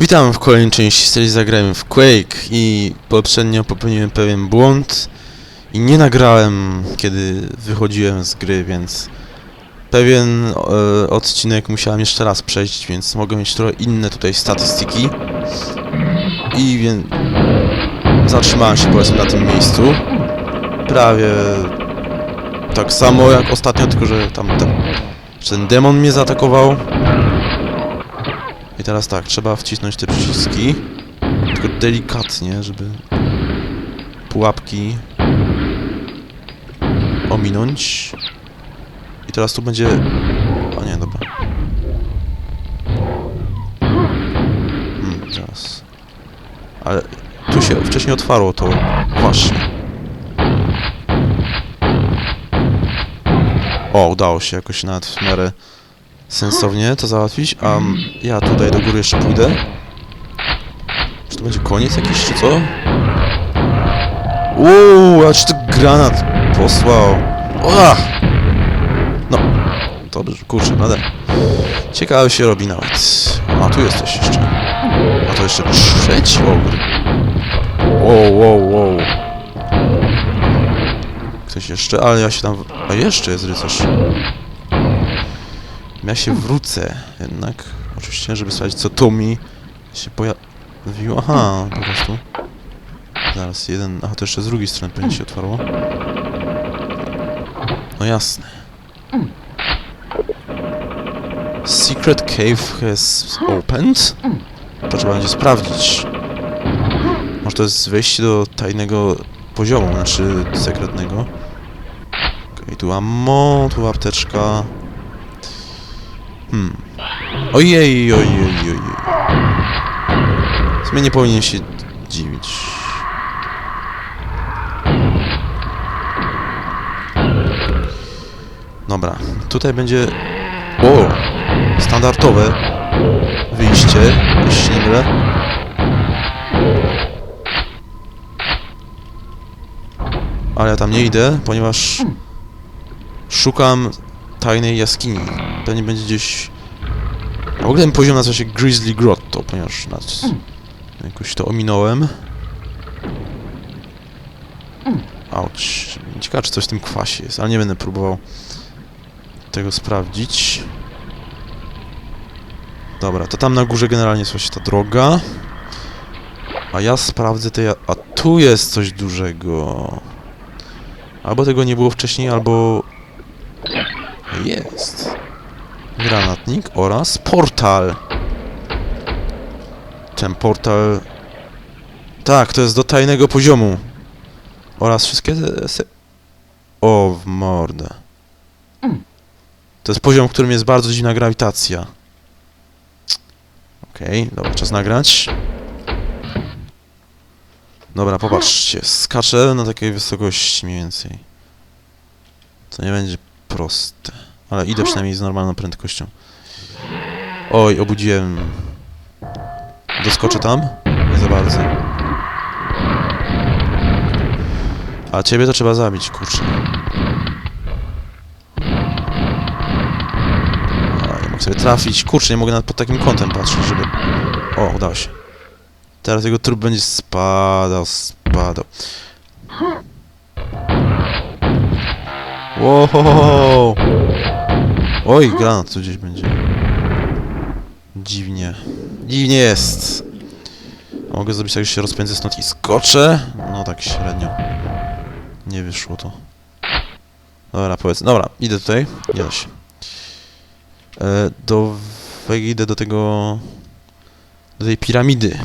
Witam w kolejnej części serii Zagrajmy w Quake i poprzednio popełniłem pewien błąd i nie nagrałem kiedy wychodziłem z gry, więc pewien e, odcinek musiałem jeszcze raz przejść, więc mogę mieć trochę inne tutaj statystyki. I więc zatrzymałem się powiedzmy na tym miejscu. Prawie tak samo jak ostatnio, tylko że tam ten, ten demon mnie zaatakował teraz tak, trzeba wcisnąć te przyciski. Tylko delikatnie, żeby pułapki ominąć. I teraz tu będzie... O nie, dobra. Hmm, teraz. Ale tu się wcześniej otwarło to właśnie. O, udało się jakoś nawet w miarę sensownie to załatwić, a ja tutaj do góry jeszcze pójdę. Czy to będzie koniec jakiś, czy co? Uuu, a czy to granat posłał? Oach! No, dobrze, kurczę, nade. Ciekawe się robi nawet. A, tu jesteś jeszcze. A to jeszcze trzeci ogr. Wow, wow, wow. Ktoś jeszcze? Ale ja się tam... A jeszcze jest rycerz. Ja się wrócę jednak. Oczywiście, żeby sprawdzić, co tu mi się pojawiło. Aha, po prostu. Zaraz, jeden... Aha, to jeszcze z drugiej strony pewnie się otwarło. No jasne. Secret cave has opened? To trzeba będzie sprawdzić. Może to jest wejście do tajnego poziomu, znaczy sekretnego. Okej, tu ammo, tu apteczka. Hmm. Ojej, ojej, ojej. W sumie nie powinien się dziwić. Dobra, tutaj będzie... O! Standardowe wyjście, jeśli nie mylę. Ale ja tam nie idę, ponieważ szukam tajnej jaskini. Pewnie będzie gdzieś... A w ogóle ten poziom nazywa się Grizzly Grotto, ponieważ nas... jakoś to ominąłem. Auć. Ciekawe, czy coś w tym kwasie jest, ale nie będę próbował tego sprawdzić. Dobra, to tam na górze generalnie jest właśnie ta droga. A ja sprawdzę te... A tu jest coś dużego. Albo tego nie było wcześniej, albo... Granatnik oraz portal. Ten portal... Tak, to jest do tajnego poziomu. Oraz wszystkie... Se... O, w mordę. To jest poziom, w którym jest bardzo dziwna grawitacja. Okej, dobra, czas nagrać. Dobra, popatrzcie, skaczę na takiej wysokości mniej więcej. To nie będzie proste. Ale idę przynajmniej z normalną prędkością. Oj, obudziłem. Doskoczę tam? Nie za bardzo. A ciebie to trzeba zabić, kurczę. A, nie mogę sobie trafić. Kurczę, nie mogę nawet pod takim kątem patrzeć, żeby... O, udało się. Teraz jego trup będzie spadał, spadał. Wow! Oj, granat tu gdzieś będzie. Dziwnie. Dziwnie jest. Mogę zrobić tak, że się rozpędzę stąd i skoczę? No tak średnio. Nie wyszło to. Dobra, powiedz. Dobra, idę tutaj. Nie się. E, do... Wejdę do tego... Do tej piramidy.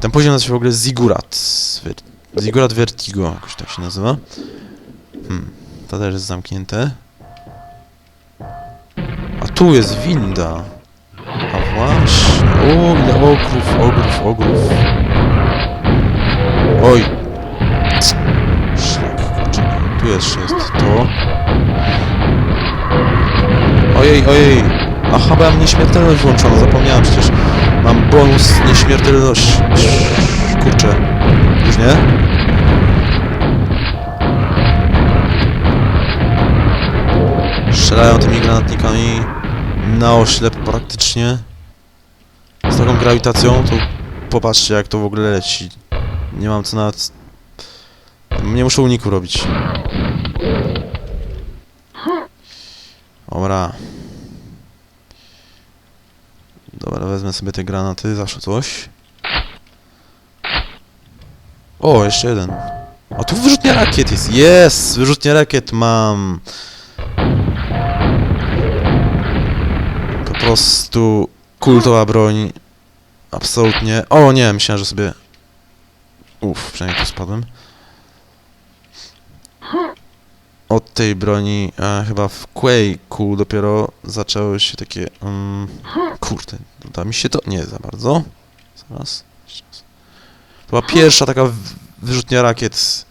Ten poziom nazywa się w ogóle Zigurat. Zigurat Vertigo, jakoś tak się nazywa. Hmm, to też jest zamknięte. A tu jest winda. A właśnie. O, ile ogrów, ogrów, ogrów. Oj. Szlak, kurczę. Tu jeszcze jest to. Ojej, ojej. Aha, bo ja mam nieśmiertelność włączoną, zapomniałem przecież. Mam bonus nieśmiertelności. Kurczę. Już nie? Strzelają tymi granatnikami na oślep praktycznie. z taką grawitacją, to popatrzcie jak to w ogóle leci. Nie mam co nawet... Nie muszę uniku robić. Dobra. Dobra, wezmę sobie te granaty, zawsze coś. O, jeszcze jeden. A tu wyrzutnia rakiet jest. Jest! Wyrzutnia rakiet mam. Prostu kultowa broń. Absolutnie. O nie, myślałem, że sobie... Uff, przynajmniej tu spadłem. Od tej broni e, chyba w Quake'u dopiero zaczęły się takie... Um, kurde, uda mi się to? Nie za bardzo. Zaraz. To była pierwsza taka wyrzutnia rakiet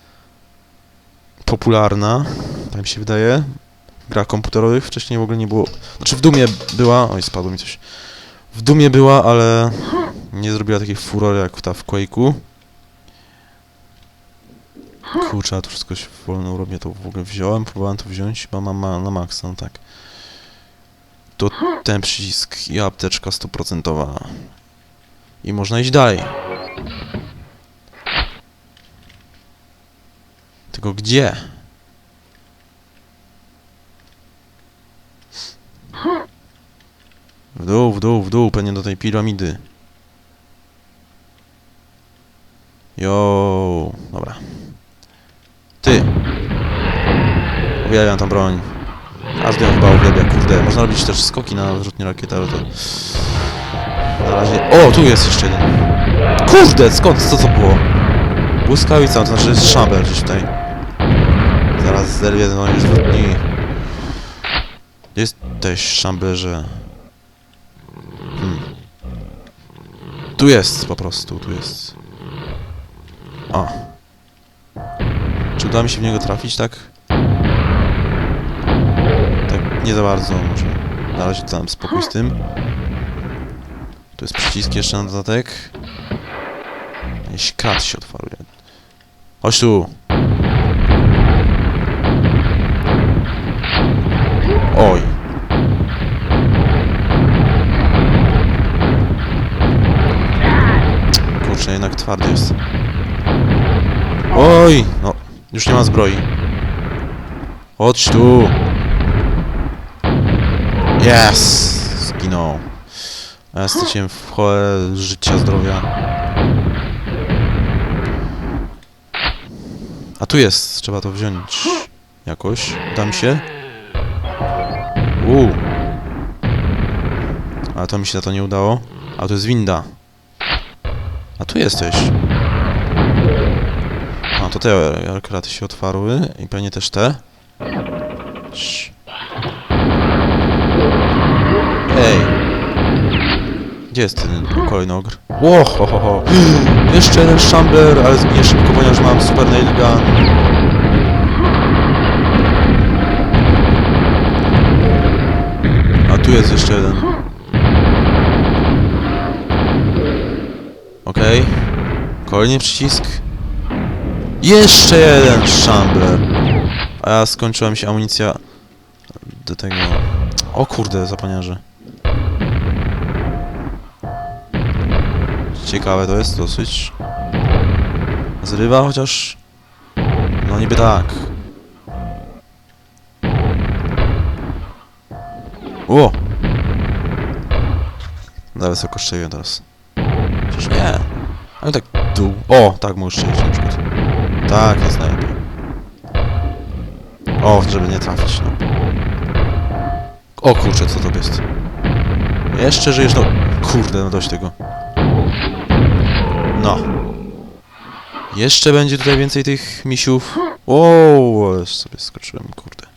popularna, tak mi się wydaje. W grach komputerowych wcześniej w ogóle nie było. Znaczy w Dumie była. Oj, spadło mi coś. W Dumie była, ale nie zrobiła takiej furory jak ta w Quake'u. Kurczę, a tu wszystko się wolno robię, to w ogóle wziąłem, próbowałem to wziąć, bo mam ma, na maksa, no tak. To ten przycisk i apteczka stuprocentowa. I można iść dalej. Tylko gdzie? W dół, w dół, w dół, pewnie do tej piramidy. Jo, dobra. Ty! Uwielbiam tą broń. Każdy ją chyba uwielbia, kurde. Można robić też skoki na wyrzutnie rakiety, ale to... Na razie... O, tu jest jeszcze jeden. Kurde, skąd, co to było? Błyskawica, to znaczy jest szabel gdzieś tutaj. Zaraz zerwie no już. Gdzie Jesteś, szamblerze. Hmm. Tu jest po prostu, tu jest. A. Czy uda mi się w niego trafić, tak? Tak, nie za bardzo, może. Na razie dam spokój z tym. Tu jest przycisk jeszcze na dodatek. Jakiś krat się otwaruje. Chodź tu! Twardy jest. Oj! No, już nie ma zbroi. Chodź tu! Yes! Zginął. A ja straciłem w cholerę życia, zdrowia. A tu jest, trzeba to wziąć jakoś. Dam się. Uuu. Ale to mi się na to nie udało. A tu jest winda. A tu jesteś. A to te kraty się otwarły i pewnie też te. Ej. Gdzie jest ten kolejny ogr? Ło, ho, ho, ho. Jeszcze jeden szambler, ale zginie szybko, ponieważ mam super nail gun. A tu jest jeszcze jeden. Okej. Kolejny przycisk. Jeszcze jeden szambler. A ja skończyła mi się amunicja do tego. O kurde, zapaniarze. Ciekawe to jest dosyć. Zrywa chociaż... No niby tak. O! Za wysoko strzeliłem teraz. Przecież nie. Ale tak dół. O, tak możesz strzelić na przykład. Tak, jest najlepiej. O, żeby nie trafić, no. O kurczę, co to jest? Jeszcze żyjesz, no... Kurde, no dość tego. No. Jeszcze będzie tutaj więcej tych misiów. Już sobie skoczyłem, kurde.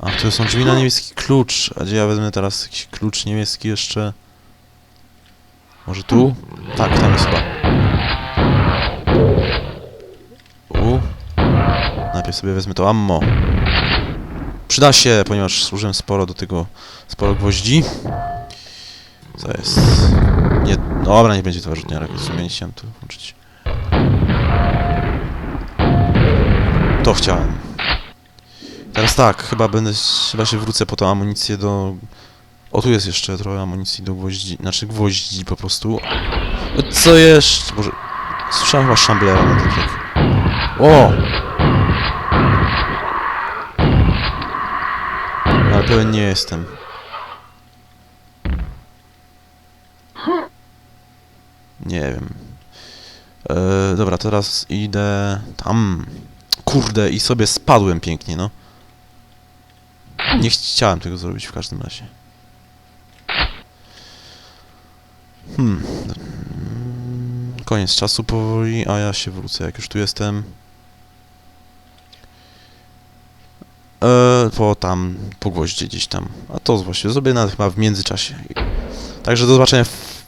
A, tu są drzwi na niebieski klucz. A gdzie ja wezmę teraz jakiś klucz niebieski jeszcze? Może tu? Tak, tam jest chyba. U. Najpierw sobie wezmę to ammo. Przyda się, ponieważ służyłem sporo do tego, sporo gwoździ. Co jest? Nie, dobra, nie będzie to wyrzutnia rakiet, w nie chciałem tu włączyć. To chciałem. Teraz tak, chyba będę, chyba się wrócę po tą amunicję do O, tu jest jeszcze trochę amunicji do gwoździ, znaczy gwoździ po prostu. Co jeszcze? Boże, słyszałem chyba Shamblera na tak. O! Ale pewien nie jestem. Nie wiem. E, dobra, teraz idę tam. Kurde, i sobie spadłem pięknie, no. Nie chciałem tego zrobić w każdym razie. Hmm. Mm, Koniec czasu powoli, a ja się wrócę, jak już tu jestem. E, po tam, po gwoździe gdzieś tam. A to właśnie zrobię nawet chyba w międzyczasie. Także do zobaczenia w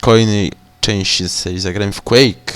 kolejnej części z serii Zagrałem w Quake.